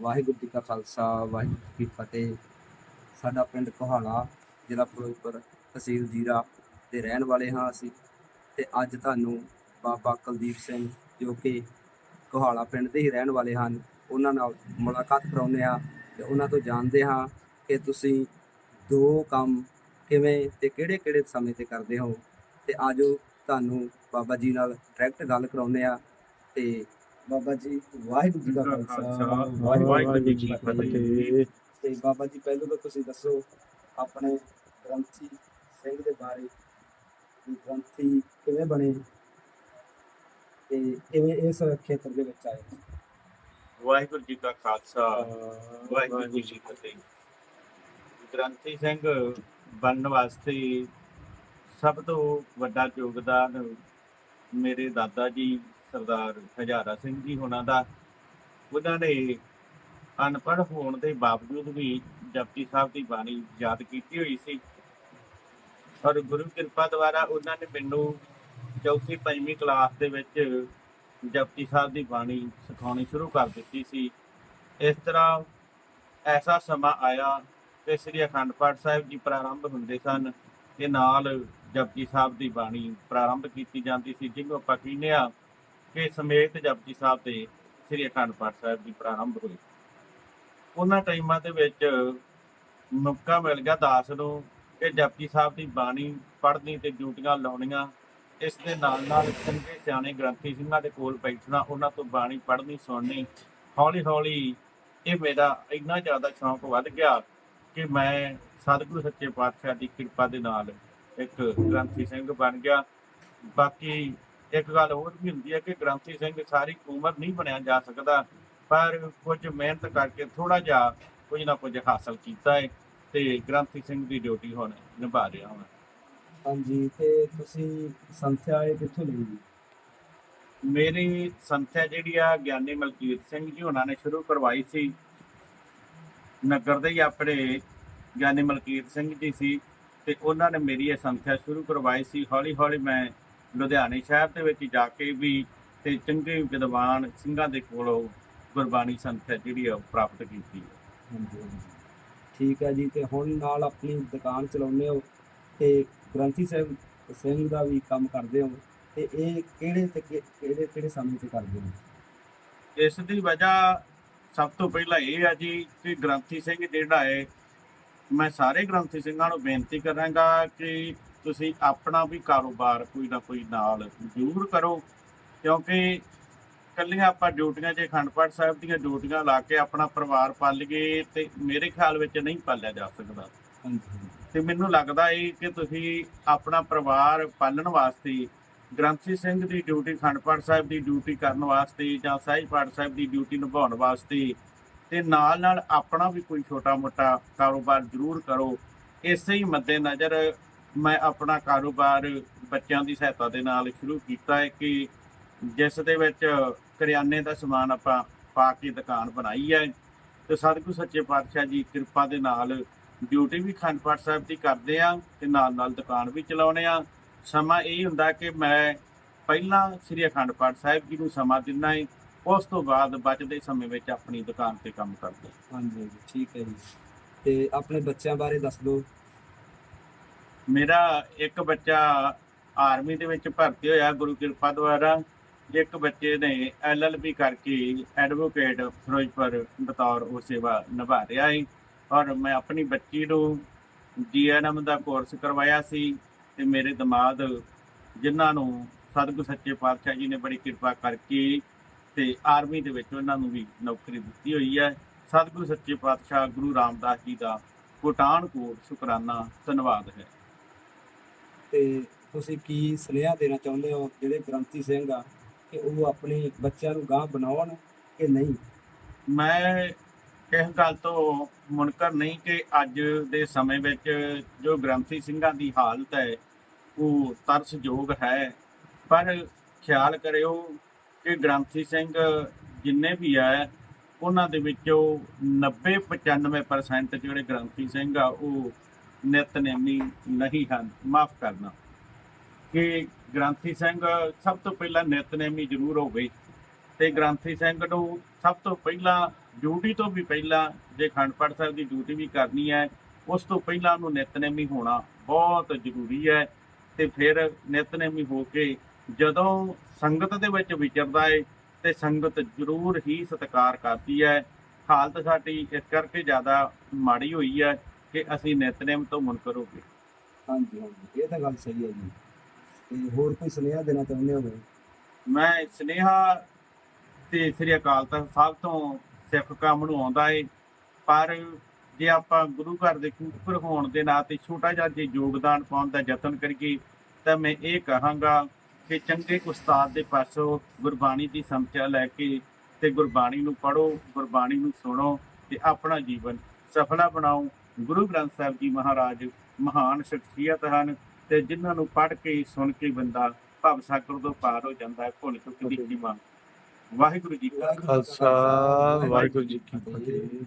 ਵਾਹਿਗੁਰੂ ਜੀ ਕਾ ਖਾਲਸਾ, ਵਾਹਿਗੁਰੂ ਜੀ ਕੀ ਫਤਿਹ। ਸਾਡਾ ਪਿੰਡ ਕੋਹਾਲਾ, ਜ਼ਿਲ੍ਹਾ ਫਿਰੋਜ਼ਪੁਰ ਤਹਿਸੀਲ ਜੀਰਾ ਦੇ ਰਹਿਣ ਵਾਲੇ ਹਾਂ ਅਸੀਂ। ਤੇ ਅੱਜ ਤੁਹਾਨੂੰ ਬਾਬਾ ਕੁਲਦੀਪ ਸਿੰਘ, ਜੋ ਕਿ ਕੋਹਾਲਾ ਪਿੰਡ ਦੇ ਹੀ ਰਹਿਣ ਵਾਲੇ ਹਨ, ਉਹਨਾਂ ਨਾਲ ਮੁਲਾਕਾਤ ਕਰਾਉਂਦੇ ਹਾਂ ਤੇ ਉਹਨਾਂ ਤੋਂ ਜਾਣਦੇ ਹਾਂ ਕਿ ਤੁਸੀਂ ਦੋ ਕੰਮ ਕਿਵੇਂ ਤੇ ਕਿਹੜੇ ਕਿਹੜੇ ਸਮੇਂ ਤੇ ਕਰਦੇ ਹੋ। ਤੇ ਆਜੋ ਤੁਹਾਨੂੰ ਬਾਬਾ ਜੀ ਨਾਲ ਡਾਇਰੈਕਟ ਗੱਲ ਕਰਾਉਂਦੇ ਆ ਤੇ ਬਾਬਾ ਜੀ ਵਾਹਿਗੁਰੂ ਜੀ ਕਾ ਖਾਲਸਾ ਵਾਹਿਗੁਰੂ ਜੀ ਕੀ ਫਤਿਹ। ਤੇ ਬਾਬਾ ਜੀ ਪਹਿਲਾਂ ਤਾਂ ਤੁਸੀਂ ਦੱਸੋ ਆਪਣੇ ਗ੍ਰੰਥੀ ਸਿੰਘ ਦੇ ਬਾਰੇ ਗ੍ਰੰਥੀ ਕਿਵੇਂ ਬਣੇ ਤੇ ਕਿਵੇਂ ਇਸ ਖੇਤਰ ਦੇ ਵਿੱਚ ਆਏ? ਵਾਹਿਗੁਰੂ ਜੀ ਕਾ ਖਾਲਸਾ ਵਾਹਿਗੁਰੂ ਜੀ ਕੀ ਫਤਿਹ। ਗ੍ਰੰਥੀ ਸਿੰਘ ਬਣਨ ਵਾਸਤੇ ਸਭ ਤੋਂ ਵੱਡਾ ਯੋਗਦਾਨ ਮੇਰੇ ਦਾਦਾ ਜੀ ਸਰਦਾਰ ਹਜ਼ਾਰਾ ਸਿੰਘ ਜੀ ਹੋਣਾ ਦਾ, ਉਹਨਾਂ ਨੇ ਅਨਪੜ੍ਹ ਹੋਣ ਦੇ ਬਾਵਜੂਦ ਵੀ ਜਪਜੀ ਸਾਹਿਬ ਦੀ ਬਾਣੀ ਯਾਦ ਕੀਤੀ ਹੋਈ ਸੀ। ਔਰ ਗੁਰੂ ਕਿਰਪਾ ਦੁਆਰਾ ਉਹਨਾਂ ਨੇ ਮੈਨੂੰ ਚੌਥੀ, ਪੰਜਵੀਂ ਕਲਾਸ ਦੇ ਵਿੱਚ ਜਪਜੀ ਸਾਹਿਬ ਦੀ ਬਾਣੀ ਸਿਖਾਉਣੀ ਸ਼ੁਰੂ ਕਰ ਦਿੱਤੀ ਸੀ। ਇਸ ਤਰ੍ਹਾਂ ਐਸਾ ਸਮਾਂ ਆਇਆ ਕਿ ਸ੍ਰੀ ਅਖੰਡ ਪਾਠ ਸਾਹਿਬ ਜੀ ਪ੍ਰਾਰੰਭ ਹੁੰਦੇ ਸਨ ਤੇ ਨਾਲ ਜਪਜੀ ਸਾਹਿਬ ਦੀ ਬਾਣੀ ਪ੍ਰਾਰੰਭ ਕੀਤੀ ਜਾਂਦੀ ਸੀ, ਜਿਹਨੂੰ ਆਪਾਂ ਕਹਿੰਦੇ ਆ ਕਿ ਸਮੇਤ ਜਪਜੀ ਸਾਹਿਬ ਦੇ ਸ੍ਰੀ ਅਖੰਡ ਪਾਠ ਸਾਹਿਬ ਦੀ ਪ੍ਰਾਰੰਭ ਹੋਈ ਉਹਨਾਂ ਟਾਈਮਾਂ ਦੇ ਵਿੱਚ ਮੌਕਾ ਮਿਲ ਗਿਆ ਦਾਸ ਨੂੰ ਕਿ ਜਪਜੀ ਸਾਹਿਬ ਦੀ ਬਾਣੀ ਪੜ੍ਹਨੀ ਤੇ ਡਿਊਟੀਆਂ ਲਾਉਣੀਆਂ। ਇਸ ਦੇ ਨਾਲ ਨਾਲ ਚੰਗੇ ਸਿਆਣੇ ਗ੍ਰੰਥੀ ਸਿੰਘਾਂ ਦੇ ਕੋਲ ਬੈਠਣਾ, ਉਹਨਾਂ ਤੋਂ ਬਾਣੀ ਪੜ੍ਹਨੀ, ਸੁਣਨੀ ਹੌਲੀ ਹੌਲੀ ਇਹ ਮੇਰਾ ਇੰਨਾ ਜ਼ਿਆਦਾ ਸ਼ੌਂਕ ਵੱਧ ਗਿਆ ਕਿ ਮੈਂ ਸਤਿਗੁਰੂ ਸੱਚੇ ਪਾਤਸ਼ਾਹ ਦੀ ਕਿਰਪਾ ਦੇ ਨਾਲ ਇੱਕ ਗ੍ਰੰਥੀ ਸਿੰਘ ਬਣ ਗਿਆ। ਬਾਕੀ ਇੱਕ ਗੱਲ ਹੋਰ ਵੀ ਹੁੰਦੀ ਹੈ ਕਿ ਗ੍ਰੰਥੀ ਸਿੰਘ ਸਾਰੀ ਉਮਰ ਨਹੀਂ ਬਣਿਆ ਜਾ ਸਕਦਾ ਪਰ ਕੁਝ ਮਿਹਨਤ ਕਰਕੇ ਥੋੜਾ ਜਿਹਾ ਕੁਝ ਨਾ ਕੁਝ ਹਾਸਲ ਕੀਤਾ ਹੈ ਤੇ ਗ੍ਰੰਥੀ ਸਿੰਘ ਦੀ ਡਿਊਟੀ ਹੁਣ ਨਿਭਾ ਰਿਹਾ ਹਾਂ ਹਾਂਜੀ ਤੇ ਤੁਸੀਂ ਸੰਥਿਆ ਇਹ ਕਿੱਥੋਂ ਲਈ? ਜੀ ਮੇਰੀ ਸੰਥਿਆ ਜਿਹੜੀ ਆ ਗਿਆਨੀ ਮਲਕੀਤ ਸਿੰਘ ਜੀ ਉਹਨਾਂ ਨੇ ਸ਼ੁਰੂ ਕਰਵਾਈ ਸੀ। ਨਗਰ ਦੇ ਹੀ ਆਪਣੇ ਗਿਆਨੀ ਮਲਕੀਤ ਸਿੰਘ ਜੀ ਸੀ ਤੇ ਉਹਨਾਂ ਨੇ ਮੇਰੀ ਇਹ ਸੰਥਿਆ ਸ਼ੁਰੂ ਕਰਵਾਈ ਸੀ। ਹੌਲੀ ਹੌਲੀ ਮੈਂ ਲੁਧਿਆਣੇ ਸ਼ਹਿਰ ਦੇ ਵਿੱਚ ਜਾ ਕੇ ਵੀ ਤੇ ਚੰਗੇ ਵਿਦਵਾਨ ਸਿੰਘਾਂ ਦੇ ਕੋਲੋਂ ਗੁਰਬਾਣੀ ਸੰਥਿਆ ਜਿਹੜੀ ਆ ਉਹ ਪ੍ਰਾਪਤ ਕੀਤੀ ਹਾਂਜੀ। ਠੀਕ ਹੈ ਜੀ ਤੇ ਹੁਣ ਨਾਲ ਆਪਣੀ ਦੁਕਾਨ ਚਲਾਉਂਦੇ ਹੋ ਤੇ ਗ੍ਰੰਥੀ ਸਾਹਿਬ ਸਿੰਘ ਦਾ ਵੀ ਕੰਮ ਕਰਦੇ ਹੋ ਤੇ ਇਹ ਕਿਹੜੇ ਤੇ ਕਿਹੜੇ ਕਿਹੜੇ ਸਮੇਂ ਤੇ ਕਰਦੇ ਹੋ ਇਸ ਦੀ ਵਜ੍ਹਾ ਸਭ ਤੋਂ ਪਹਿਲਾਂ ਇਹ ਆ ਜੀ ਕਿ ਗ੍ਰੰਥੀ ਸਿੰਘ ਜਿਹੜਾ ਹੈ ਮੈਂ ਸਾਰੇ ਗ੍ਰੰਥੀ ਸਿੰਘਾਂ ਨੂੰ ਬੇਨਤੀ ਕਰਾਂਗਾ ਕਿ ਤੁਸੀਂ ਆਪਣਾ ਵੀ ਕਾਰੋਬਾਰ ਕੋਈ ਨਾ ਕੋਈ ਨਾਲ ਜ਼ਰੂਰ ਕਰੋ ਕਿਉਂਕਿ ਕੱਲੀਆਂ ਆਪਾਂ ਡਿਊਟੀਆਂ 'ਚ ਅਖੰਡ ਪਾਠ ਸਾਹਿਬ ਦੀਆਂ ਡਿਊਟੀਆਂ ਲਾ ਕੇ ਆਪਣਾ ਪਰਿਵਾਰ ਪਾਲ ਲਈਏ ਤੇ ਮੇਰੇ ਖਿਆਲ ਵਿੱਚ ਨਹੀਂ ਪਾਲਿਆ ਜਾ ਸਕਦਾ। ਤੇ ਮੈਨੂੰ ਲੱਗਦਾ ਏ ਕਿ ਤੁਸੀਂ ਆਪਣਾ ਪਰਿਵਾਰ ਪਾਲਣ ਵਾਸਤੇ ਗ੍ਰੰਥੀ ਸਿੰਘ ਦੀ ਡਿਊਟੀ ਖੰਡ ਪਾਠ ਸਾਹਿਬ ਦੀ ਡਿਊਟੀ ਕਰਨ ਵਾਸਤੇ ਜਾਂ ਸਹਿਜ ਪਾਠ ਸਾਹਿਬ ਦੀ ਡਿਊਟੀ ਨਿਭਾਉਣ ਵਾਸਤੇ ਤੇ ਨਾਲ ਨਾਲ ਆਪਣਾ ਵੀ ਕੋਈ ਛੋਟਾ ਮੋਟਾ ਕਾਰੋਬਾਰ ਜ਼ਰੂਰ ਕਰੋ ਇਸੇ ਹੀ ਮੱਦੇ ਨਜ਼ਰ ਮੈਂ ਆਪਣਾ ਕਾਰੋਬਾਰ ਬੱਚਿਆਂ ਦੀ ਸਹਾਇਤਾ ਦੇ ਨਾਲ ਸ਼ੁਰੂ ਕੀਤਾ ਹੈ ਕਿ ਜਿਸ ਦੇ ਵਿੱਚ ਕਰਿਆਨੇ ਦਾ ਸਮਾਨ ਆਪਾਂ ਪਾ ਕੇ ਦੁਕਾਨ ਬਣਾਈ ਹੈ। ਤੇ ਸਤਿਗੁਰੂ ਸੱਚੇ ਪਾਤਸ਼ਾਹ ਜੀ ਕਿਰਪਾ ਦੇ ਨਾਲ ਡਿਊਟੀ ਵੀ ਖੰਡ ਪਾਠ ਸਾਹਿਬ ਦੀ ਕਰਦੇ ਆ ਤੇ ਨਾਲ ਨਾਲ ਦੁਕਾਨ ਵੀ ਚਲਾਉਣੇ ਆ ਸਮਾਂ ਇਹ ਹੁੰਦਾ ਕਿ ਮੈਂ ਪਹਿਲਾਂ ਸ੍ਰੀ ਅਖੰਡ ਪਾਠ ਸਾਹਿਬ ਜੀ ਨੂੰ ਸਮਾਂ ਦਿੰਦਾ ਹੈ, ਉਸ ਤੋਂ ਬਾਅਦ ਬਚਦੇ ਸਮੇਂ ਵਿੱਚ ਆਪਣੀ ਦੁਕਾਨ ਤੇ ਕੰਮ ਕਰਦਾ ਹਾਂਜੀ ਹਾਂਜੀ, ਠੀਕ ਹੈ ਜੀ। ਤੇ ਆਪਣੇ ਬੱਚਿਆਂ ਬਾਰੇ ਦੱਸ ਦਿਓ। ਮੇਰਾ ਇੱਕ ਬੱਚਾ ਆਰਮੀ ਦੇ ਵਿੱਚ ਭਰਤੀ ਹੋਇਆ, ਗੁਰੂ ਕਿਰਪਾ ਦੁਆਰਾ। ਇੱਕ ਬੱਚੇ ਨੇ ਐਲਐਲਬੀ ਕਰਕੇ ਐਡਵੋਕੇਟ ਫਿਰੋਜ਼ਪੁਰ, ਬਤੌਰ ਉਹ ਸੇਵਾ ਨਿਭਾ ਰਿਹਾ ਹੈ ਔਰ ਮੈਂ ਆਪਣੀ ਬੱਚੀ ਨੂੰ ਜੀਐਨਐਮ ਦਾ ਕੋਰਸ ਕਰਵਾਇਆ ਸੀ ਤੇ ਮੇਰੇ ਦਮਾਦ ਜਿਨ੍ਹਾਂ ਨੂੰ ਸਤਿਗੁਰ ਸੱਚੇ ਪਾਤਸ਼ਾਹ ਜੀ ਨੇ ਬੜੀ ਕਿਰਪਾ ਕਰਕੇ ਤੇ ਆਰਮੀ ਦੇ ਵਿੱਚ ਉਹਨਾਂ ਨੂੰ ਵੀ ਨੌਕਰੀ ਦਿੱਤੀ ਹੋਈ ਹੈ। ਸਤਿਗੁਰ ਸੱਚੇ ਪਾਤਸ਼ਾਹ ਗੁਰੂ ਰਾਮਦਾਸ ਜੀ ਦਾ ਕੋਟਾਨ ਕੋਟ ਸ਼ੁਕਰਾਨਾ, ਧੰਨਵਾਦ ਹੈ। ਤੇ ਤੁਸੀਂ ਕੀ ਸੁਨੇਹਾ ਦੇਣਾ ਚਾਹੁੰਦੇ ਹੋ ਜਿਹੜੇ ਗ੍ਰੰਥੀ ਸਿੰਘ ਆ ਕਿ ਉਹ ਆਪਣੇ ਬੱਚਿਆਂ ਨੂੰ ਗਾਂ ਬਣਾਉਣ ਕਿ ਨਹੀਂ? ਮੈਂ ਇਸ ਗੱਲ ਤੋਂ ਮੁਨਕਰ ਨਹੀਂ ਕਿ ਅੱਜ ਦੇ ਸਮੇਂ ਵਿੱਚ ਜੋ ਗ੍ਰੰਥੀ ਸਿੰਘਾਂ ਦੀ ਹਾਲਤ ਹੈ, ਉਹ ਤਰਸਯੋਗ ਹੈ। ਪਰ ਖਿਆਲ ਕਰਿਓ ਕਿ ਗ੍ਰੰਥੀ ਸਿੰਘ ਜਿੰਨੇ ਵੀ ਹੈ ਉਹਨਾਂ ਦੇ ਵਿੱਚੋਂ 90 95% ਜਿਹੜੇ ਗ੍ਰੰਥੀ ਸਿੰਘ ਆ, ਉਹ ਨਿਤਨੇਮੀ ਨਹੀਂ ਹਨ। ਮਾਫ ਕਰਨਾ। ਕਿ ਗ੍ਰੰਥੀ ਸਿੰਘ ਸਭ ਤੋਂ ਪਹਿਲਾਂ ਨਿਤਨੇਮੀ ਜ਼ਰੂਰ ਹੋਵੇ ਤੇ ਗ੍ਰੰਥੀ ਸਿੰਘ ਨੂੰ ਸਭ ਤੋਂ ਪਹਿਲਾਂ ਡਿਊਟੀ ਤੋਂ ਵੀ ਪਹਿਲਾਂ ਜੇ ਅਖੰਡ ਪਾਠ ਸਾਹਿਬ ਦੀ ਡਿਊਟੀ ਵੀ ਕਰਨੀ ਹੈ, ਉਸ ਤੋਂ ਪਹਿਲਾਂ ਉਹਨੂੰ ਨਿਤਨੇਮੀ ਹੋਣਾ ਬਹੁਤ ਜ਼ਰੂਰੀ ਹੈ ਤੇ ਫਿਰ ਨਿਤਨੇਮੀ ਹੋ ਕੇ ਜਦੋਂ ਸੰਗਤ ਦੇ ਵਿੱਚ ਵਿਚਰਦਾ ਹੈ ਤੇ ਸੰਗਤ ਜ਼ਰੂਰ ਹੀ ਸਤਿਕਾਰ ਕਰਦੀ ਹੈ। ਹਾਲਤ ਸਾਡੀ ਇਸ ਕਰਕੇ ਜ਼ਿਆਦਾ ਮਾੜੀ ਹੋਈ ਹੈ ਕਿ ਅਸੀਂ ਨਿਤਨੇਮ ਤੋਂ ਮੁਨਕਰ ਹੋ ਗਏ ਹਾਂਜੀ ਹਾਂਜੀ। ਇਹ ਤਾਂ ਗੱਲ ਸਹੀ ਹੈ ਜੀ। ਤੇ ਹੋਰ ਕੋਈ ਸੁਨੇਹਾ ਦੇਣਾ ਚਾਹੁੰਦੇ ਹੋ ਮੈਂ ਸਨੇਹਾ ਤੇ ਸ੍ਰੀ ਅਕਾਲ ਤਖਤ ਸਾਹਿਬ ਤੋਂ ਸਿੱਖ ਕੰਮ ਨੂੰ ਆਉਂਦਾ ਏ। ਪਰ ਜੇ ਆਪਾਂ ਗੁਰੂ ਘਰ ਦੇ ਕੂਕਰ ਹੋਣ ਦੇ ਨਾਤੇ ਛੋਟਾ ਜਿਹਾ ਜੇ ਯੋਗਦਾਨ ਪਾਉਣ ਦਾ ਯਤਨ ਕਰੀਏ ਤਾਂ ਮੈਂ ਇਹ ਕਹਾਂਗਾ ਕਿ ਚੰਗੇ ਉਸਤਾਦ ਦੇ ਪਾਸੋਂ ਗੁਰਬਾਣੀ ਦੀ ਸਮਝਿਆ ਲੈ ਕੇ ਤੇ ਗੁਰਬਾਣੀ ਨੂੰ ਪੜੋ ਗੁਰਬਾਣੀ ਨੂੰ ਸੁਣੋ ਤੇ ਆਪਣਾ ਜੀਵਨ ਸਫਲਾ ਬਣਾਓ। ਗੁਰੂ ਗ੍ਰੰਥ ਸਾਹਿਬ ਜੀ ਮਹਾਰਾਜ ਮਹਾਨ ਸ਼ਖਸੀਅਤ ਹਨ ਤੇ ਜਿਨ੍ਹਾਂ ਨੂੰ ਪੜ੍ਹ ਕੇ, ਸੁਣ ਕੇ ਬੰਦਾ ਭਵ ਸਾਗਰ ਤੋਂ ਪਾਰ ਹੋ ਜਾਂਦਾ ਹੈ, ਭੁੱਲ ਚੁੱਕ ਦੀ ਸੀਮਾ। ਵਾਹਿਗੁਰੂ ਜੀ ਕਾ ਖਾਲਸਾ, ਵਾਹਿਗੁਰੂ ਜੀ ਕੀ ਫਤਿਹ।